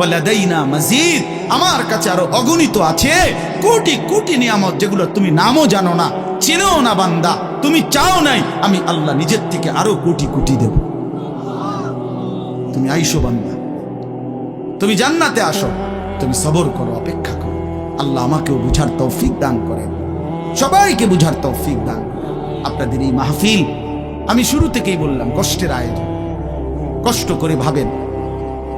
ওয়ালাদাইনা মাজিদ। আমার কাছে আরও অগণিত আছে। কোটি কোটি নিয়ামত যেগুলো তুমি নামও জানো না, চেনেও না বান্দা। তুমি চাও নাই, আমি আল্লাহ নিজের থেকে আরও কোটি কোটি দেব। তুমি আইসো বান্দা। তুমি জান্নাতে আসো। তুমি সবর করো, অপেক্ষা করো। আল্লাহ আমাকেও বুঝার তৌফিক দান করেন সবাইকে বুঝার তৌফিক দান। আপনাদের এই মাহফিল, আমি শুরু থেকেই বললাম, কষ্টের আয়োজন। কষ্ট করে ভাবেন।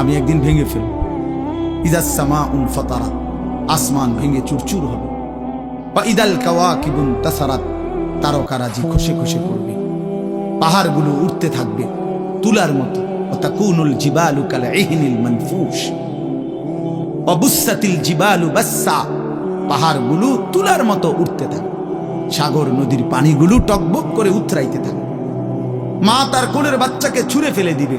আমি একদিন ভেঙে ফেলব। ইজাসমা উন ফতারা, আসমান ভেঙে চুরচুর হবে। বা ইদাল কাওয়া কিবুন তাসারাত, তারকারাজি খসে খসে পড়বে। পাহাড়গুলো উঠতে থাকবে তুলার মতো। অতাকুনুল জিবালু কাল ইহনিল মানফুস অবুসাতিল জিবালু বাসা পাহাড়গুলো তুলার মতো উঠতে থাকে সাগর নদীর পানিগুলো টকবক করে উতরাইতে থাকে মা তার কোলের বাচ্চাকে ছুঁড়ে ফেলে দিবে।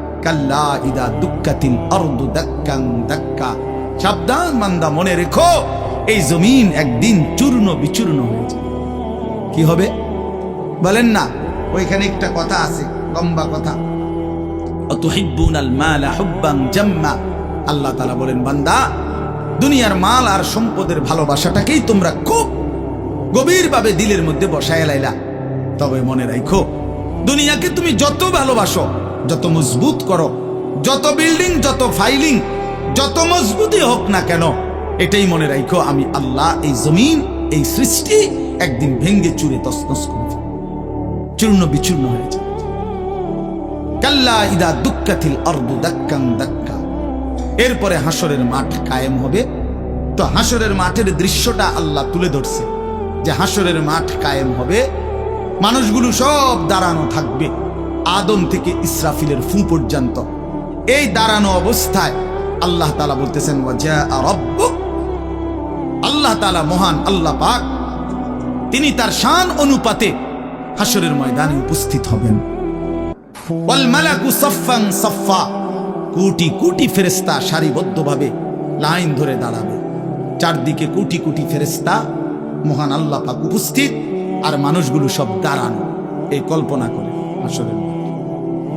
কাল্লা দাক্কাং দাক্কা। সাবধান বান্দা, মনে রেখো, এই জমিন একদিন চূর্ণ বিচূর্ণ কি হবে? বলেন না, ওইখানে একটা কথা আছে, লম্বা কথা। আল্লাহ তাআলা বলেন, বান্দা, দুনিয়ার মাল আর সম্পদের ভালোবাসাটাকেই তোমরা খুব গভীরভাবে দিলের মধ্যে বসায় লাইলা। তবে মনে রাখো দুনিয়াকে তুমি যত ভালোবাসো যত মজবুত করো, যত বিল্ডিং যত ফাইলিং যত মজবুতই হোক না কেন, এটাই মনে রাখো আমি আল্লাহ এই জমিন, এই সৃষ্টি একদিন ভেঙ্গে চুরে তসনস করে চূর্ণ বিচূর্ণ হয়ে যাবে। কাল্লা ইদা দুক্কাথিল অর্দু দাক্কাং দাক্কা। এরপরে হাসরের মাঠ কায়েম হবে। তো হাসরের মাঠের দৃশ্যটা আল্লাহ তুলে ধরছে। যে হাসরের মাঠ কায়েম হবে, মানুষগুলো সব দাঁড়ানো থাকবে। আদম থেকে ইসরাফিলের ফু পর্যন্ত। এই দাঁড়ানো অবস্থায় আল্লাহ তালা বলতেছেন আল্লাহ তালা মহান, আল্লাহ পাক, তিনি তার শান অনুপাতে হাসরের ময়দানে উপস্থিত হবেন। কোটি কোটি ফেরেস্তা সারিবদ্ধভাবে লাইন ধরে দাঁড়াবে। চারদিকে কোটি কোটি ফেরেস্তা মহান আল্লাহ উপস্থিত, আর মানুষগুলো সব দাঁড়ানো। এই কল্পনা করে আসলে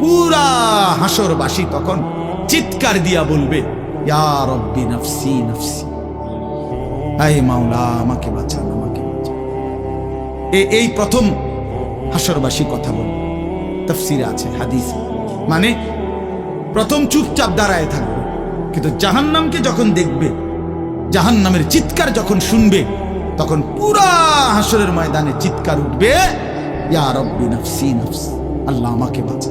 পুরা হাসরবাসী তখন চিৎকার দিয়া বলবে, ইয়া মাওলা, আমাকে বাঁচান আমাকে বাঁচান। এই প্রথম হাসরবাসী কথা বল তফসিরে আছে, হাদিস। মানে প্রথম চুপচাপ দাঁড়ায় থাকবে। কিন্তু জাহান্নামকে যখন দেখবে, জাহান্নামের চিৎকার যখন শুনবে, তখন পুরা হাসরের ময়দানে চিৎকার উঠবে, ইয়া নফস আল্লাহ আমাকে বাঁচা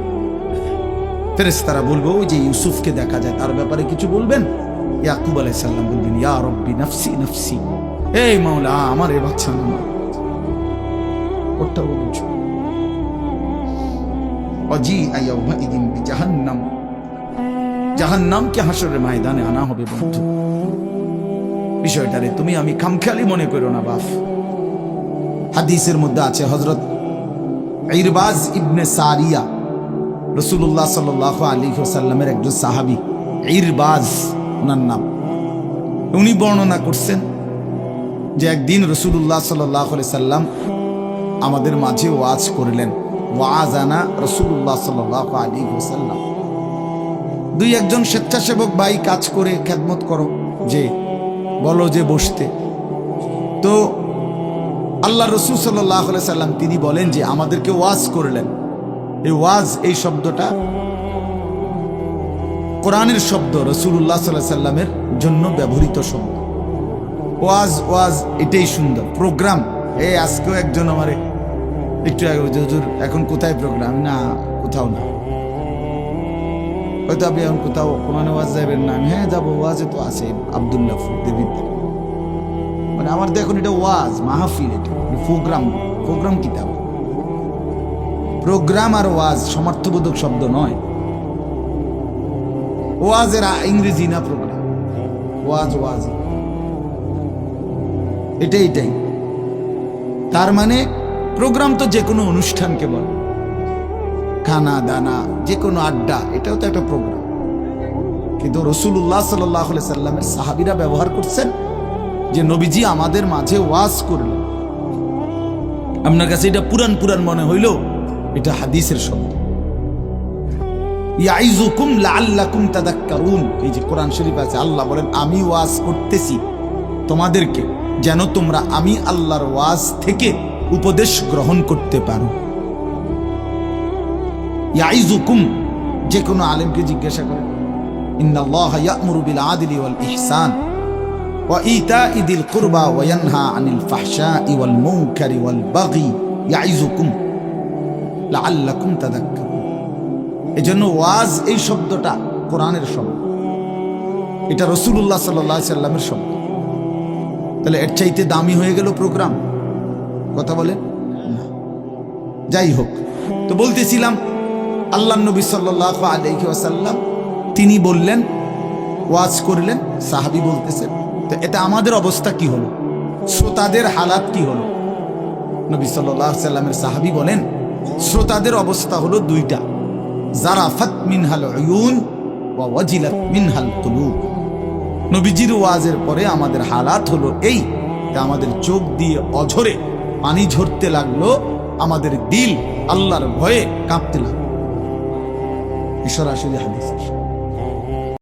ফেরেস্তারা বলব, ওই যে ইউসুফকে দেখা যায়, তার ব্যাপারে কিছু বলবেন? ইয়াকুব আলাইসাল্লাম বলবেন, ইয়া রব্বি নফসি নফসি। এই মাওলা, আমার এ বাচ্চা না বুঝো অজি আইয়াউমাইদিন বিজাহান্নাম। জাহান্নামকে হাসরের ময়দানে আনা হবে বন্ধু। বিষয়টারে তুমি আমি খামখেয়ালি মনে করো না, বাপ। হাদিসের মধ্যে আছে হজরত ইরবাজ ইবনে সারিয়া। রসুল্লাহ সাল আলী সাল্লামের একজন সাহাবি, ইরবাজ, ওনার নাম। উনি বর্ণনা করছেন যে একদিন রসুল্লাহ সাল্লাহ সাল্লাম আমাদের মাঝে ওয়াজ করলেন। ওয়াজ আনা রসুল্লাহ সাল্লাহ আলী সাল্লাম দুই একজন স্বেচ্ছাসেবক ভাই কাজ করে খেদমত করো, যে বলো যে বসতে। তো আল্লাহ রসুল সাল্লাহ সাল্লাম তিনি বলেন যে আমাদেরকে ওয়াজ করলেন। এই ওয়াজ, এই শব্দটা কোরআনের শব্দ রসুল্লাহ সাল্লাহ সাল্লামের জন্য ব্যবহৃত শব্দ। ওয়াজ ওয়াজ, এটাই সুন্দর। প্রোগ্রাম এই আজকেও একজন আমারে একটু আগে এখন কোথায় প্রোগ্রাম? না, কোথাও না। হয়তো আপনি এখন কোথাও কোরআনে ওয়াজ যাবেন না। আমি হ্যাঁ যাব, ওয়াজে তো আছে আবদুল্লাহ দেবিদ্দার মানে আমার তো এখন এটা ওয়াজ, মাহফিল এটা প্রোগ্রাম প্রোগ্রাম কিতাব। প্রোগ্রাম আর ওয়াজ সমর্থবোধক শব্দ নয়। ওয়াজের ইংরেজি না প্রোগ্রাম। ওয়াজ ওয়াজ। এটাই এটাই। তার মানে প্রোগ্রাম তো যে কোনো অনুষ্ঠানকে বলে। খানা, দানা যে কোনো আড্ডা, এটাও তো একটা প্রোগ্রাম। কিন্তু রসুল্লাহ সাল্লাহ সাল্লামের সাহাবিরা ব্যবহার করছেন যে নবীজি আমাদের মাঝে ওয়াজ করলেন। আপনার কাছে এটা পুরান পুরান মনে হইল? এটা হাদিসের শব্দ ইয়াইজুকুম লাআল্লাকুম তাদাক্কারুন। এই যে কোরআন শরীফ আছে, আল্লাহ বলেন, আমি ওয়াজ করতেছি তোমাদেরকে, যেন তোমরা আমি আল্লাহর ওয়াজ থেকে উপদেশ গ্রহণ করতে পারো। ইয়াইজুকুম যে কোনো আলেমকে জিজ্ঞাসা করেন ইন্নাল্লাহ ইয়া'মুরু বিল আদলি ওয়াল ইহসান ওয়া কুরবা ওয়া ইয়ানহা আনিল ফাহশা'i ওয়াল মুনকারি ওয়াল ইয়াইজুকুম লাল্লাকুম তাদাক্কা এই জন্য ওয়াজ এই শব্দটা কোরআনের শব্দ। এটা রসুল্লাহ সাল্লাহ সাল্লামের শব্দ। তাহলে এর চাইতে দামি হয়ে গেল প্রোগ্রাম। কথা বলে যাই হোক, তো বলতেছিলাম, আল্লাহ নবী সাল্লাহ আলহি আসাল্লাম তিনি বললেন, ওয়াজ করলেন, সাহাবি বলতেছেন, তো এটা আমাদের অবস্থা কি হলো? শ্রোতাদের হালাত কি হলো? নবী সাল্লাহ সাল্লামের সাহাবি বলেন শ্রোতাদের অবস্থা হলো দুইটা। জারাফাত মিনহাল উয়ুন ওয়া ওয়াজিলাত মিনহাল কুলুব। নবীজির ওয়াজের পরে আমাদের হালাত হলো এই আমাদের চোখ দিয়ে অঝরে পানি ঝরতে লাগল, আমাদের দিল আল্লাহর ভয়ে কাঁপতে লাগল। ঈশ্বর আসলে হাদিস।